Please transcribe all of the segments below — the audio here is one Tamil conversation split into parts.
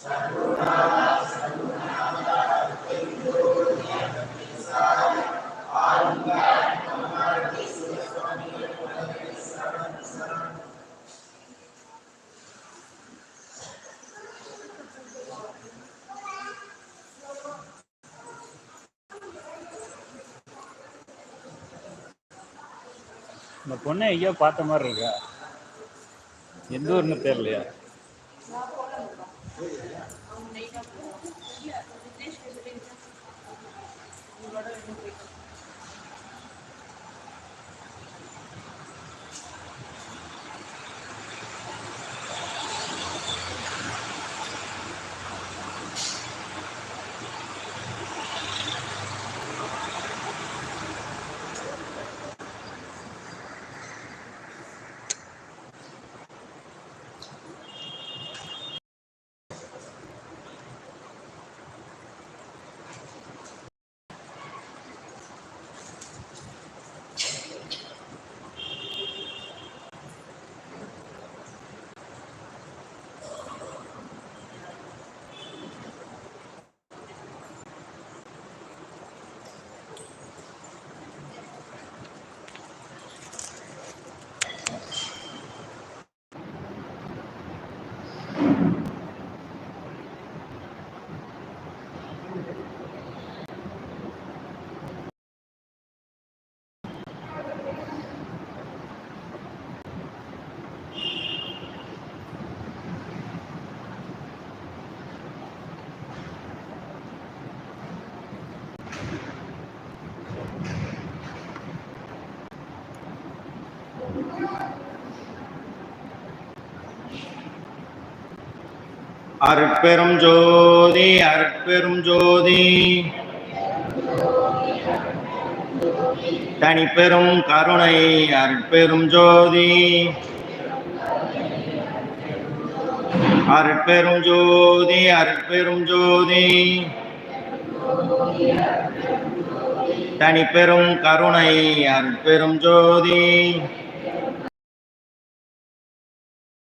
सर्वदा सर्वनामदा இந்த பொண்ணை ஐயோ பார்த்த மாதிரி இருக்கா? எந்த ஊர்னு தெரியலையா? அற்பெரும் ஜோதி அற்பெரும் ஜோதி. தனிப்பெரும் கருணை அற்பெரும் ஜோதி. அற்பெரும் ஜோதி அற்பெரும் ஜோதி. தனிப்பெரும் கருணை அற்பெரும் ஜோதி.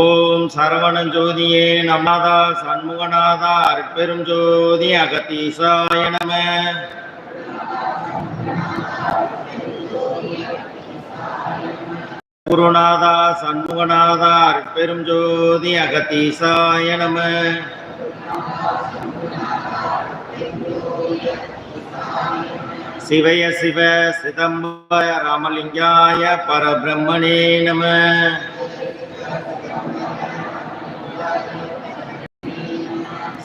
ஓம் சரவண ஜோதியே நமாதா சண்முகநாதா அற்பெரும் ஜோதி அகத்தீசாய நம. குருநாதா சண்முகநாதா அற்பெரும் ஜோதி அகத்தீசாய நம. சிவய சிவ சிதம்பர ராமலிங்காய பரபிரம்மணே நம.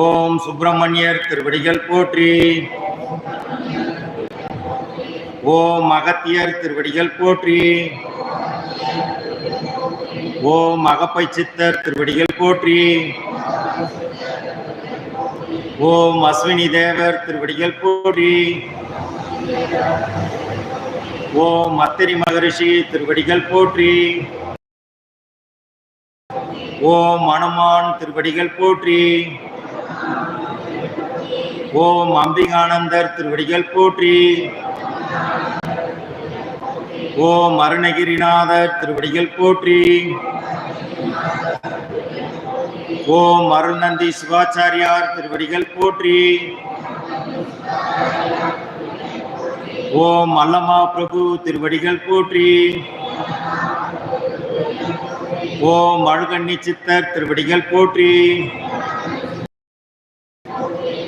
ஓம் சுப்பிரமணியர் திருவடிகள் போற்றி. ஓம் அகத்தியர் திருவடிகள் போற்றி. ஓம் அகப்பை சித்தர் திருவடிகள் போற்றி. ஓம் அஸ்வினி தேவர் திருவடிகள் போற்றி. ஓம் அத்திரி மகரிஷி திருவடிகள் போற்றி. ஓம் அனுமான் திருவடிகள் போற்றி. ஓம் அம்பிகானந்தர் திருவடிகள் போற்றி. ஓம் அருணகிரிநாதர் திருவடிகள் போற்றி. ஓம் அருள்நந்தி சிவாச்சாரியார் திருவடிகள் போற்றி. ஓம் அல்லமா பிரபு திருவடிகள் போற்றி. ஓம் அழுகண்ணி சித்தர் திருவடிகள் போற்றி.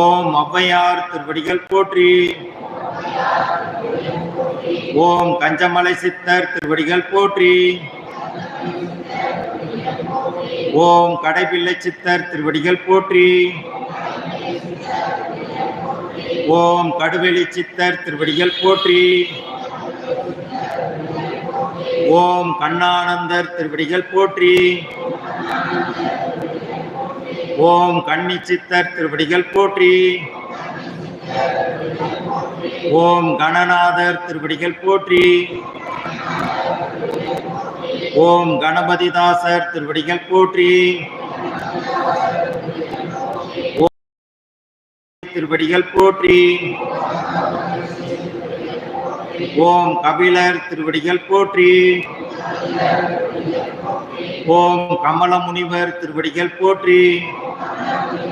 ஓம் ஔவையார் திருவடிகள் போற்றி. ஓம் கஞ்சமலை சித்தர் திருவடிகள் போற்றி. ஓம் கடைபிள்ளை சித்தர் திருவடிகள் போற்றி. ஓம் கடுவெளி சித்தர் திருவடிகள் போற்றி. ஓம் கண்ணானந்தர் திருவடிகள் போற்றி. ஓம் கன்னி சித்தர் திருவடிகள் போற்றி. ஓம் கணநாதர் திருவடிகள் போற்றி. ஓம் கணபதிதாசர் திருவடிகள் போற்றி. ஓம் திருவடிகள் போற்றி. ஓம் கபிலர் திருவடிகள் போற்றி. ஓம் கமல முனிவர் திருவடிகள் போற்றி.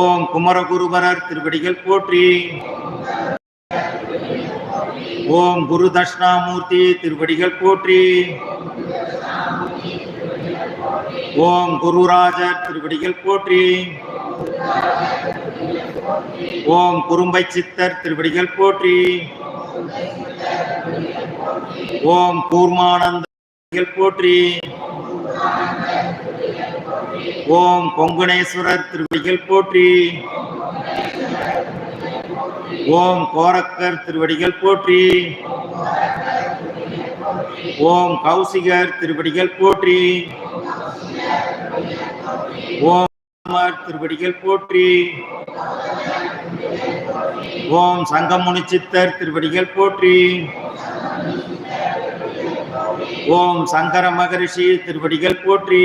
ஓம் குமரகுருபரர் திருவடிகள் போற்றி. ஓம் குரு தட்சிணாமூர்த்தி திருவடிகள் போற்றி. ஓம் குருராஜர் திருவடிகள் போற்றி. ஓம் குறும்பை சித்தர் திருவடிகள் போற்றி. ஓம் கூர்மானந்த போற்றி. ஓம் கொங்குணேஸ்வரர் திருவடிகள் போற்றி. ஓம் கோரக்கர் திருவடிகள் போற்றி. ஓம் கௌசிகர் திருவடிகள் போற்றி. ஓம் திருவடிகள் போற்றி. ஓம் சங்கமுனி சித்தர் திருவடிகள் போற்றி. ஓம் சங்கர மகரிஷி திருவடிகள் போற்றி.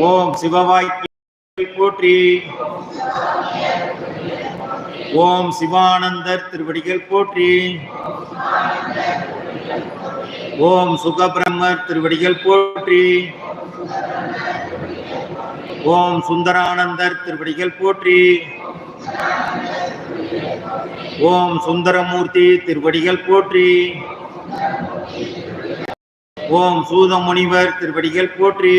ஓம் சிவவாய்க்கு போற்றி. ஓம் சிவானந்தர் திருவடிகள் போற்றி. ஓம் சுகபிரம்மர் திருவடிகள் போற்றி. ஓம் சுந்தரானந்தர் திருவடிகள் போற்றி. ஓம் சுந்தரமூர்த்தி திருவடிகள் போற்றி. ஓம் சூதமுனிவர் திருவடிகள் போற்றி.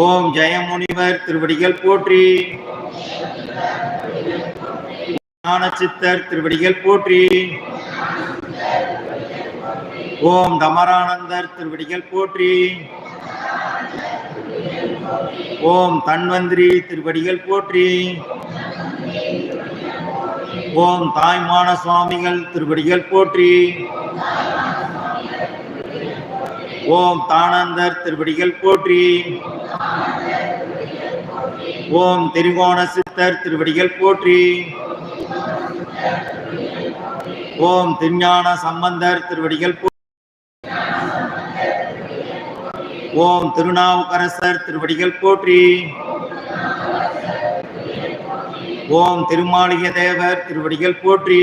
ஓம் ஜெயமுனிவர் திருவடிகள் போற்றி. ஞானசித்தர் திருவடிகள் போற்றி. ஓம் தமரானந்தர் திருவடிகள் போற்றி. ஓம் தன்வந்திரி திருவடிகள் போற்றி. ஓம் தாய்மான சுவாமிகள் திருவடிகள் போற்றி. ஓம் தானந்தர் திருவடிகள் போற்றி. ஓம் திரிகோண சித்தர் திருவடிகள் போற்றி. ஓம் திருஞான சம்பந்தர் திருவடிகள் ஓம் திருநாவுக்கரசர் திருவடிகள் போற்றி. ஓம் திருமாளிகை தேவர் திருவடிகள் போற்றி.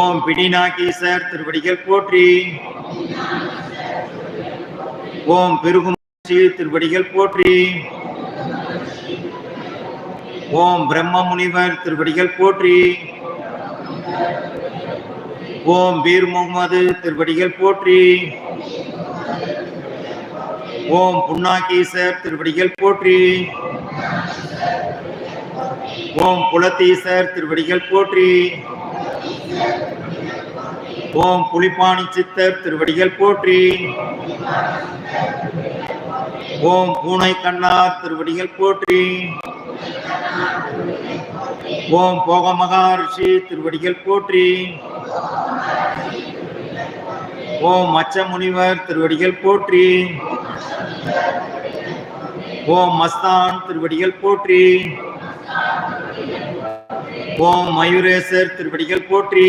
ஓம் பிடிநாகீசர் திருவடிகள் போற்றி. ஓம் பெருகும் திருவடிகள் போற்றி. ஓம் பிரம்ம முனிவர் திருவடிகள் போற்றி. ஓம் பீர் முகமது திருவடிகள் போற்றி. ஓம் புன்னாகீசர் திருவடிகள் போற்றி. ஓம் புலத்தீசர் திருவடிகள் போற்றி. ஓம் புலிப்பாணி சித்தர் திருவடிகள் போற்றி. ஓம் பூனை கண்ணார் திருவடிகள் போற்றி. ஓம் போக மகாரிஷி திருவடிகள் போற்றி. ஓம் மச்ச முனிவர் திருவடிகள் போற்றி. ஓம் மஸ்தான் திருவடிகள் போற்றி. ஓம் மயூரேசர் திருவடிகள் போற்றி.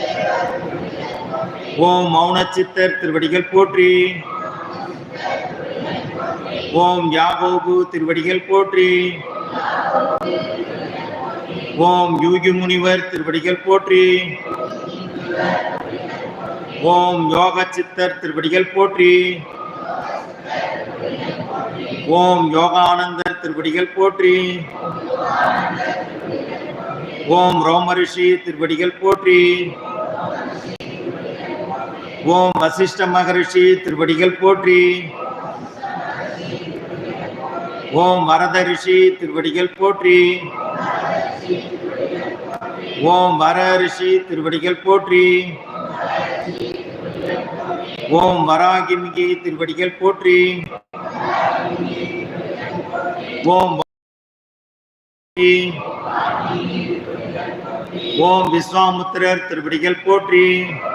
ஓம் மௌன சித்தர் திருவடிகள் போற்றி. ஓம் யாகோபு திருவடிகள் போற்றி. ஓம் யூகி முனிவர் திருவடிகள் போற்றி. ஓம் யோக சித்தர் திருவடிகள் போற்றி. ஓம் யோகானந்தர் திருவடிகள் போற்றி. ஓம் ரோமரிஷி திருவடிகள் போற்றி. ஓம் வசிஷ்ட மகரிஷி திருவடிகள் போற்றி. ஓம் வரத ரிஷி திருவடிகள் போற்றி. ஓம் வர ரிஷி திருவடிகள் போற்றி. ஓம் வராகிமிகி திருவடிகள் போற்றி. ஓம் ஓம் விஸ்வாமுத்திரர் திருவடிகள் போற்றி.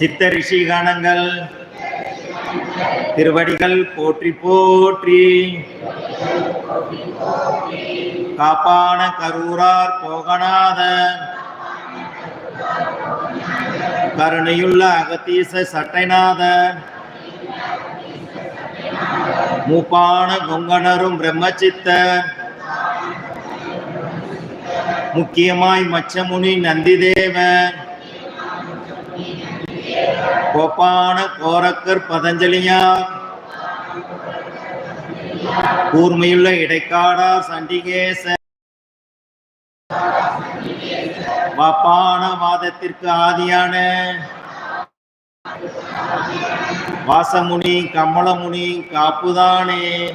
சித்த ரிஷி கணங்கள். திருவடிகள் போற்றி போற்றி. காப்பான கரூரார் போகநாத. கருணையுள்ள அகத்தீச சட்டைநாத. மூப்பான கொங்கணரும் பிரம்மச்சித்த. முக்கியமாய் மச்சமுனி நந்திதேவன். கோபான கோரக்கர் பதஞ்சலியா? கூர்மையுள்ள இடைக்காடா சண்டிகேச. வாப்பான வாதத்திற்கு ஆதியான. வாசமுனி கமலமுனி காப்புதானே.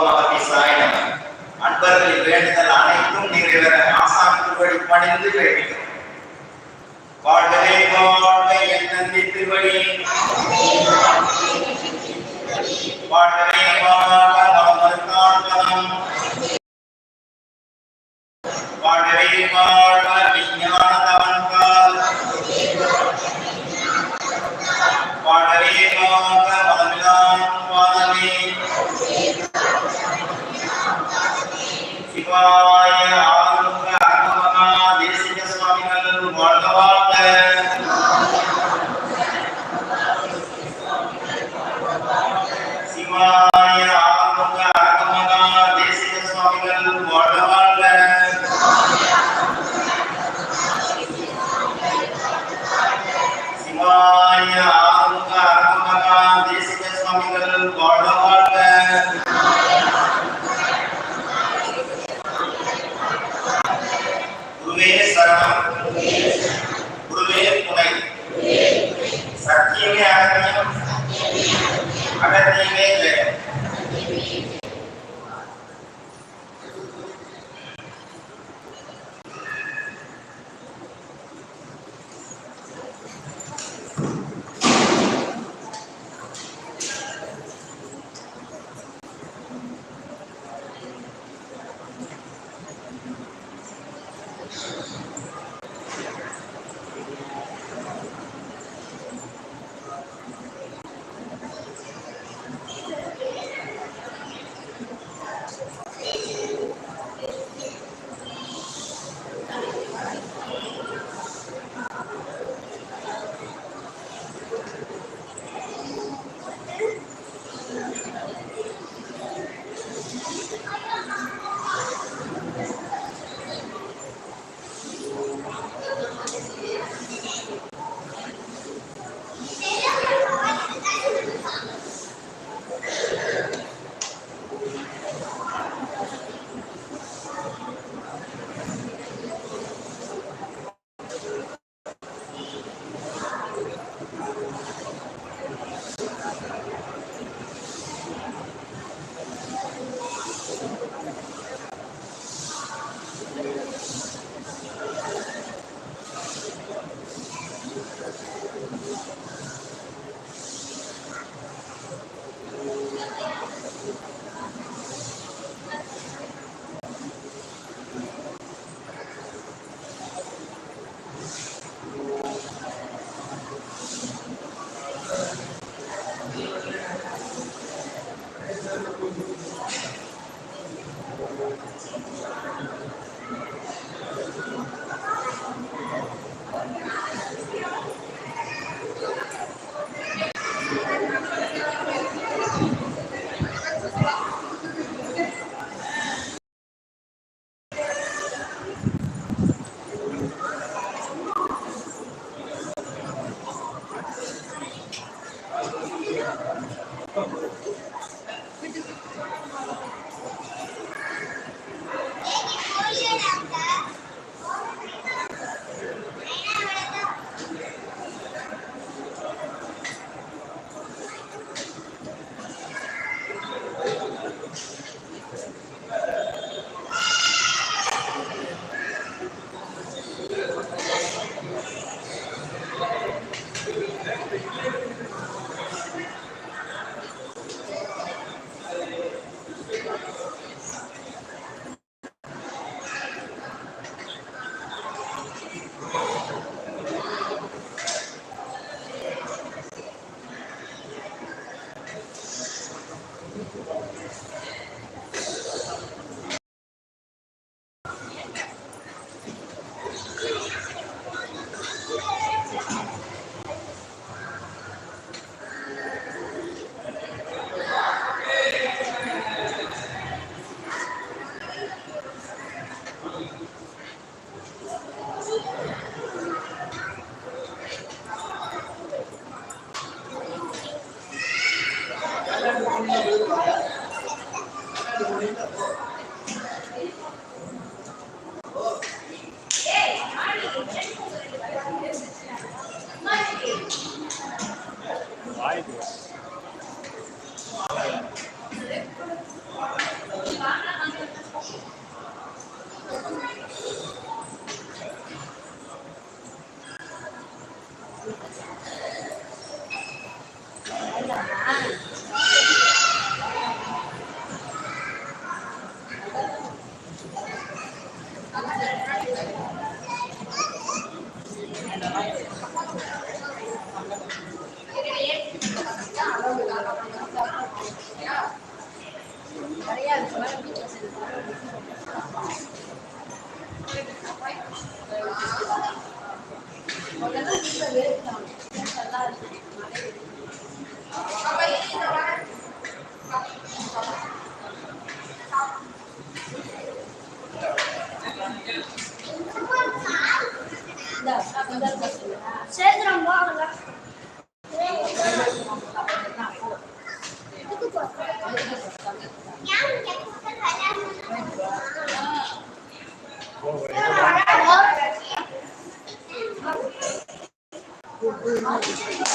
நமக்கு சாயனம் அன்பர்களின் வேண்டுதல் அனைத்தும் நிறைவேற ஆசான் திருவடி பணிந்து வேண்டினோம் வாழ்வே வாழ்வை என் நந்தி திருவடி வாழ்வே 啊 Thank you.